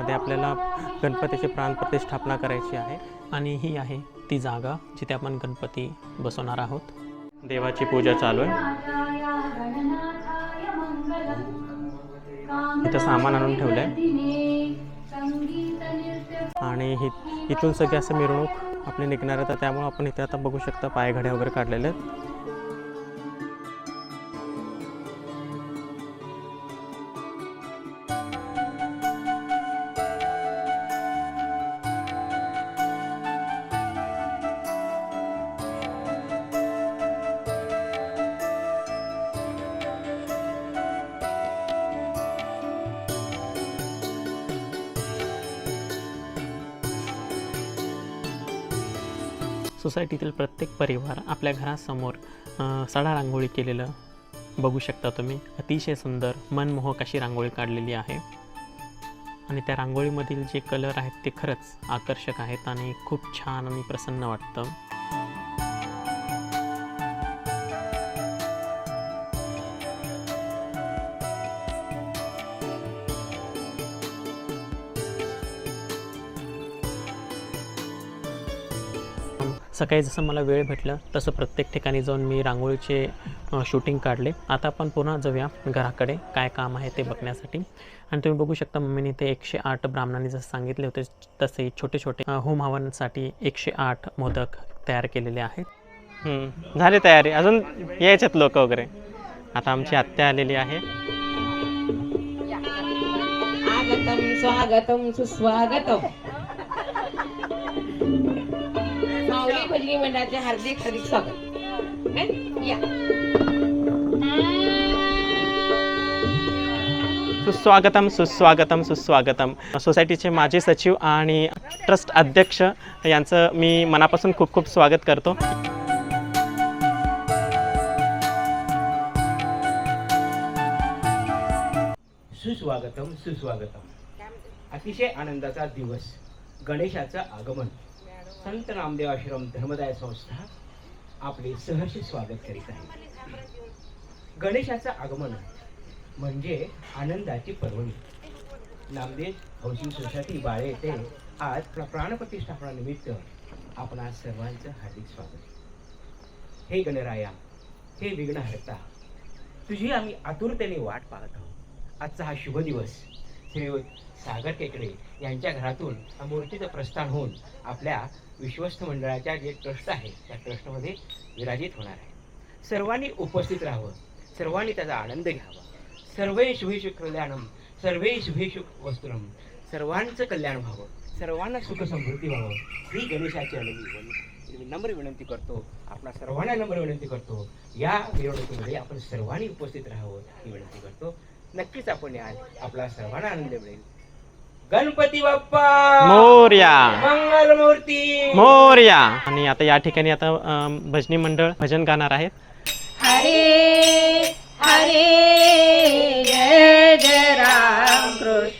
मध्ये आपल्याला गणपतीची प्राणप्रतिष्ठापना करायची आहे. आणि ही आहे ती जागा जिथे आपण गणपती बसवणार आहोत. देवाची पूजा चालू आहे. इथं सामान आणून ठेवलं आहे आणि इथून सगळी असं मिरवणूक आपली निघणार आहे. तर त्यामुळे आपण इथे आता बघू शकता पायघड्या वगैरे काढलेले आहेत. सोसायटीतील प्रत्येक परिवार आपल्या घरासमोर सडा रांगोळी केलेलं बघू शकता तुम्ही. अतिशय सुंदर मनमोहक अशी रांगोळी काढलेली आहे. आणि त्या रांगोळीमधील जे कलर आहेत ते खरंच आकर्षक आहेत आणि खूप छान आणि प्रसन्न वाटतं. सकाळी जसं मला वेळ भेटलं तसं प्रत्येक ठिकाणी जाऊन मी रांगोळीचे शूटिंग काढले. आता आपण पुन्हा जाऊया घराकडे काय काम आहे ते बघण्यासाठी. आणि तुम्ही बघू शकता मम्मीने ते एकशे आठ ब्राह्मणांनी जसं सांगितले होते तसे छोटे छोटे होम हवनासाठी एकशे आठ मोदक तयार केलेले आहेत. झाली तयारी. अजून यायच्यात लोक वगैरे. आता आमची आत्या आलेली आहे. स्वागतम सुस्वागतम. भजनी मंडळाचे हार्दिक हार्दिक स्वागत? या. सुस्वागतम सुस्वागतम सुस्वागतम. सोसायटीचे माजी सचिव आणि ट्रस्ट अध्यक्ष यांचं मी मनापासून खूप खूप स्वागत करतो. सुस्वागतम सुस्वागतम. अतिशय आनंदाचा दिवस. गणेशाचं आगमन. संत नामदेव आश्रम धर्मदाय संस्था आपले सहर्ष स्वागत करीत आहे. गणेशाचं आगमन म्हणजे आनंदाची पर्वणी. नामदेव हौसिंग सोसायटी बाळे येथे आज प्र- प्राणप्रतिष्ठापना निमित्त आपणा सर्वांचं हार्दिक स्वागत. हे गणराया हे विघ्नहर्ता तुझी आम्ही आतुरतेने वाट पाहत आहोत. आजचा हा शुभ दिवस श्री सागर केकडे यांच्या घरातून हा मूर्तीचं प्रस्थान होऊन आपल्या विश्वस्त मंडळाच्या जे ट्रस्ट आहे त्या ट्रस्टमध्ये विराजित होणार आहे. सर्वांनी उपस्थित राहावं सर्वांनी त्याचा आनंद घ्यावा. सर्वे शुभेशु कल्याणम सर्वे शुभेशु वस्तुरम सर्वांचं कल्याण व्हावं सर्वांना सुख समृद्धी व्हावं. ही गणेशाची अनुभवी मी नम्र विनंती करतो आपला सर्वांना नम्र विनंती करतो. या मिरवणुकीमध्ये आपण सर्वांनी उपस्थित राहावं ही विनंती करतो. नक्कीच आपण याल आपला सर्वांना आनंद मिळेल. गणपती बाप्पा! मोर्या! मंगलमूर्ती! मोर्या! आणि आता या ठिकाणी आता अं, भजनी मंडळ भजन गाणार आहेत. हरे हरे जय जय राम कृष्ण.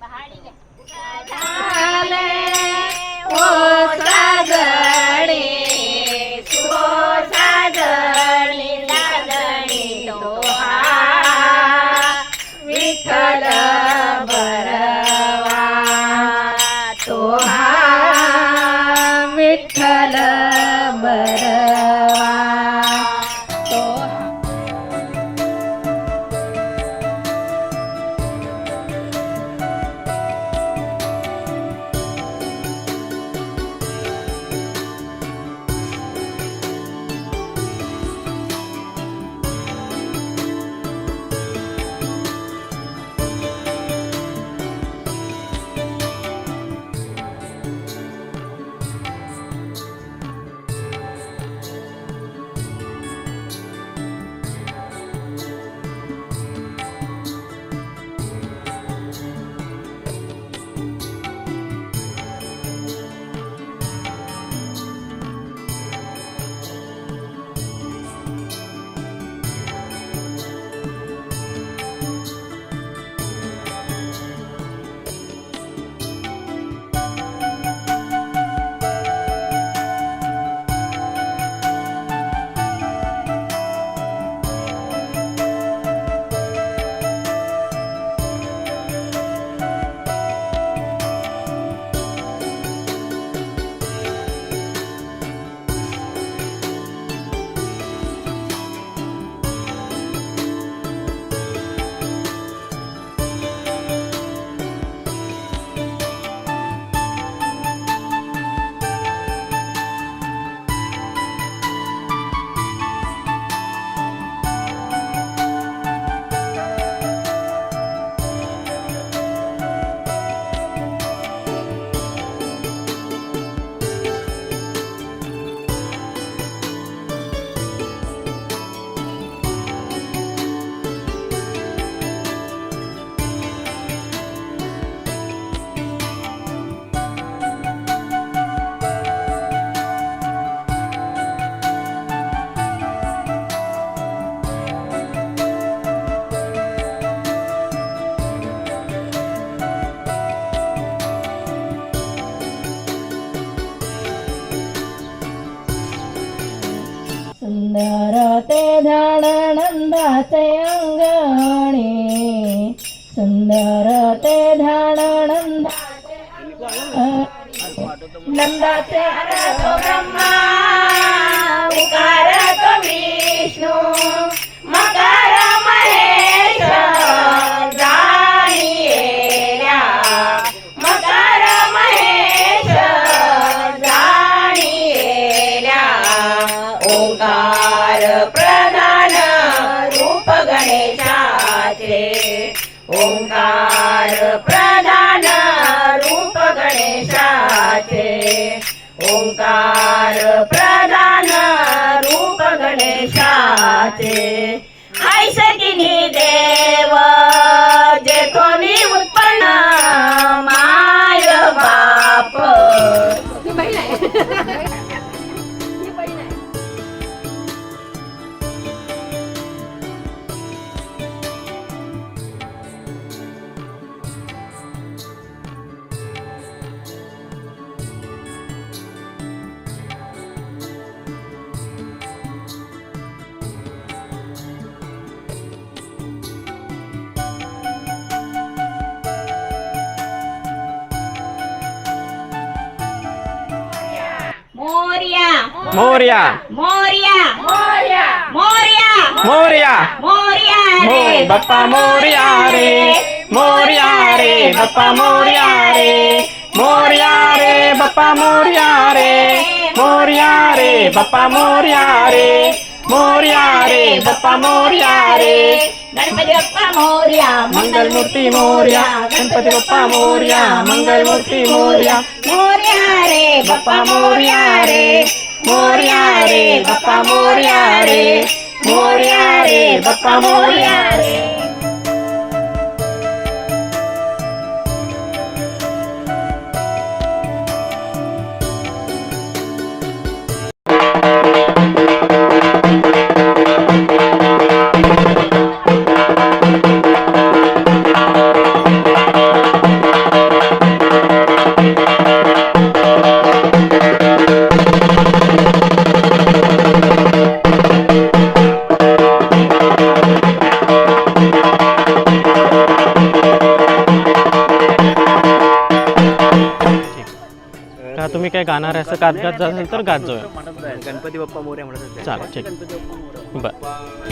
पहाड़ी सुंदर ते झाड नंदाचे अंगणे. सुंदर ते झाड नंदाचे नंदाचे ब्रह्मा प्रधान रूप गणेशाचे. ऐसकिनी देव मोर्या. मोर्या. मोर्या. मोर्या. मोर्या. मोर्या मोर्या रे बाप्पा मोर्या रे. मोर्या रे बाप्पा मोर्या रे. मोर्या रे बाप्पा मोर्या रे. मोर्या रे बाप्पा मोर्या रे. मोर्या रे बाप्पा मोर्या रे. गणपती बाप्पा मोर्या मंगलमूर्ती मोर्या गणपती बाप्पा मोर्या मंगलमूर्ती मोर्या. मोर्या. रे बाप्पा मोर्या रे. मोर्या रे बाप्पा मोर्या रे मोर्या रे बाप्पा मोर्या रे काय गाणार आहे असं गात गात जाल तर गात जाऊया. गणपती बाप्पा मोरे म्हणत चालेल ठीक बरं.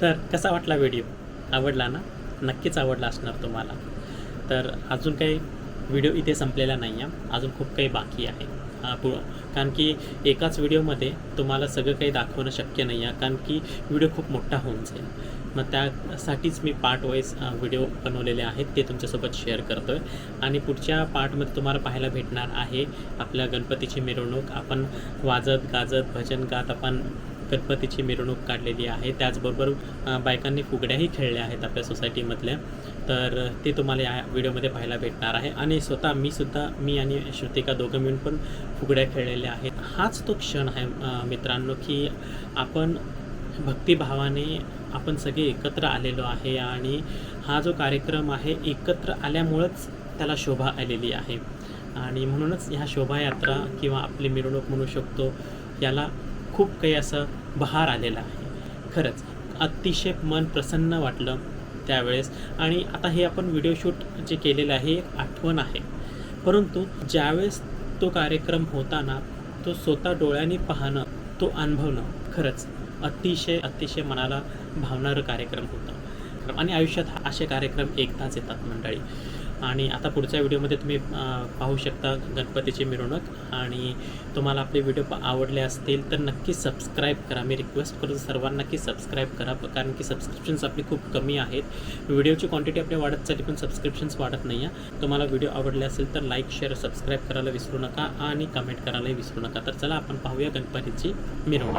तर कसा वाटला व्हिडिओ आवडला ना? नक्कीच आवडला असणार तुम्हाला. तर अजून काही व्हिडिओ इथे संपलेला नाही आहे अजून खूप काही बाकी आहे. पु कारण की एकाच व्हिडिओमध्ये तुम्हाला सगळं काही दाखवणं शक्य नाही आहे कारण की व्हिडिओ खूप मोठा होऊन जाईल. मग त्यासाठीच मी पार्ट वाईज व्हिडिओ बनवलेले आहेत. ते तुमच्यासोबत शेअर करतो आहे आणि पुढच्या पार्टमध्ये तुम्हाला पाहायला भेटणार आहे आपल्या गणपतीची मिरवणूक. आपण वाजत गाजत भजन गात आपण गणपतीची मिरवणूक काढलेली आहे. त्याचबरोबर बायकांनी फुगड्याही खेळल्या आहेत आपल्या सोसायटीमधल्या. तर ते तुम्हाला या व्हिडिओमध्ये पाहायला भेटणार आहे. आणि स्वतः मी सुद्धा मी आणि श्रुतिका दोघं मिळून पण फुगड्या खेळलेल्या आहेत. हाच तो क्षण आहे मित्रांनो की आपण भक्तिभावाने आपण सगळे एकत्र आलेलो आहे आणि हा जो कार्यक्रम आहे एकत्र आल्यामुळंच त्याला शोभा आलेली आहे. आणि म्हणूनच ह्या शोभायात्रा किंवा आपली मिरवणूक म्हणू शकतो याला खूप काही असं बहार आलेला आहे. खरंच अतिशय मन प्रसन्न वाटलं त्यावेळेस. आणि आता हे आपण व्हिडिओ शूट जे केलेलं आहे एक आठवण आहे. परंतु ज्यावेळेस तो कार्यक्रम होताना तो स्वतः डोळ्यांनी पाहणं तो अनुभवणं खरंच अतिशय अतिशय मनाला भावणारं कार्यक्रम होतं. आणि आयुष्यात हा- असे कार्यक्रम एकदाच येतात मंडळी. आणि आता पुढच्या व्हिडिओमध्ये तुम्ही पाहू शकता गणपतीची मिरवणूक. आणि तुम्हाला आपले व्हिडिओ आवडले असतील तर नक्की सबस्क्राईब करा. मी रिक्वेस्ट करतो सर्वांना की सबस्क्राईब करा कारण की सबस्क्रिप्शन्स आपली खूप कमी आहेत. व्हिडिओची क्वांटिटी आपली वाढत चालली पण सबस्क्रिप्शन्स वाढत नाही आहे. तुम्हाला व्हिडिओ आवडले असेल तर लाईक शेअर सबस्क्राईब करायला विसरू नका आणि कमेंट करायलाही विसरू नका. तर चला आपण पाहूया गणपतीची मिरवणूक.